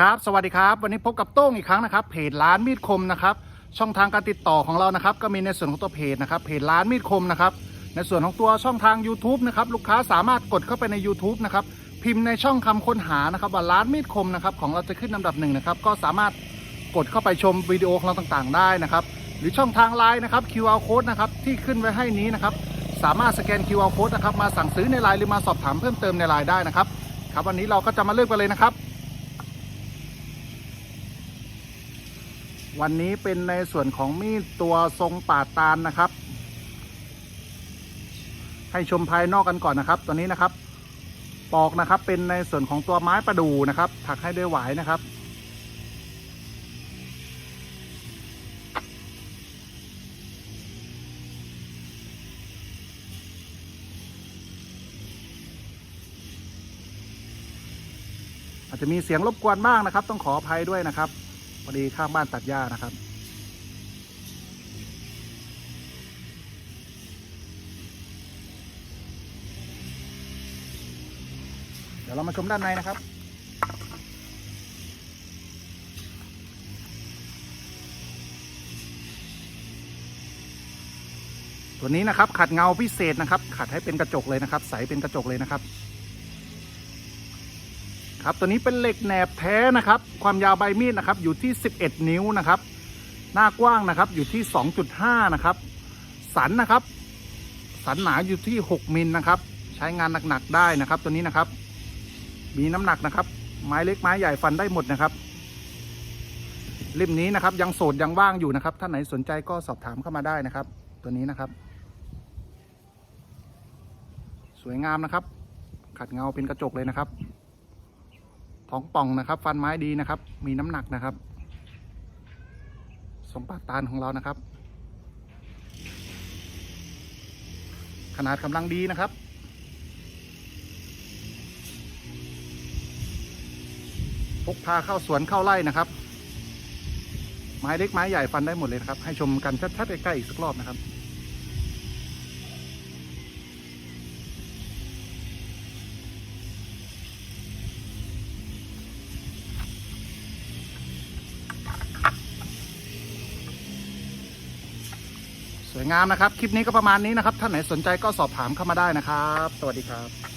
ครับสวัสดีครับ วันนี้พบกับโต้งอีกครั้งนะครับเพจร้านมีดคมนะครับช่องทางการติดต่อของเรานะครับก็มีในส่วนของตัวเพจนะครับเพจร้านมีดคมนะครับในส่วนของตัวช่องทาง YouTube นะครับลูกค้าสามารถกดเข้าไปใน YouTube นะครับพิมพ์ในช่องคำค้นหานะครับว่าร้านมีดคมนะครับของเราจะขึ้นลำดับหนึ่งนะครับก็สามารถกดเข้าไปชมวิดีโอของเราต่างๆ ได้นะครับหรือช่องทางไลน์นะครับ QR code นะครับที่ขึ้นไว้ให้นี้นะครับสามารถสแกน QR code นะครับมาสั่งซื้อในไลน์หรือมาสอบถามเพิ่มเติมในไลน์ได้นะครับครับวันนี้เราก็จะมาเริ่มกันเลยนะครับ วันนี้เป็นในส่วนของมีดตัวทรงป่าตาลนะครับ ให้ชมภายนอกกันก่อนนะครับ ตัวนี้นะครับ ปอกนะครับเป็นในส่วนของตัวไม้ประดูนะครับ ถักให้ด้วยหวายนะครับอาจจะมีเสียงรบกวนบ้างนะครับ ต้องขออภัยด้วยนะครับ พอดีข้างบ้านตัดหญ้านะครับ เดี๋ยวเรามาชมด้านในนะครับตัวนี้นะครับขัดเงาพิเศษนะครับ ขัดให้เป็นกระจกเลยนะครับ ใสเป็นกระจกเลยนะครับ ครับตัวนี้เป็นเหล็กแหนบแท้นะครับ ความยาวใบมีดนะครับ อยู่ที่ 11 นิ้วนะครับ หน้ากว้างนะครับ อยู่ที่ 2.5 นะครับ สันนะครับ สันหนาอยู่ที่ 6มิลนะครับ ใช้งานหนักๆได้นะครับ ตัวนี้นะครับ มีน้ำหนักนะครับ ไม้เล็กไม้ใหญ่ฟันได้หมดนะครับเล่มนี้นะครับ ยังโสดยังว่างอยู่นะครับ ท่านไหนสนใจก็สอบถามเข้ามาได้นะครับ ตัวนี้นะครับ สวยงามนะครับ ขัดเงาเป็นกระจกเลยนะครับ ท้องป่องนะครับ ฟันไม้ดีนะครับ มีน้ำหนักนะครับ สมปัตตานของเรานะครับ ขนาดกำลังดีนะครับพกพาเข้าสวนเข้าไร่นะครับ ไม้เล็กไม้ใหญ่ฟันได้หมดเลยนะครับ ให้ชมกันชัดๆใกล้ๆอีกสักรอบนะครับ สวยงามนะครับ คลิปนี้ก็ประมาณนี้นะครับ ท่านไหนสนใจก็สอบถามเข้ามาได้นะครับ สวัสดีครับ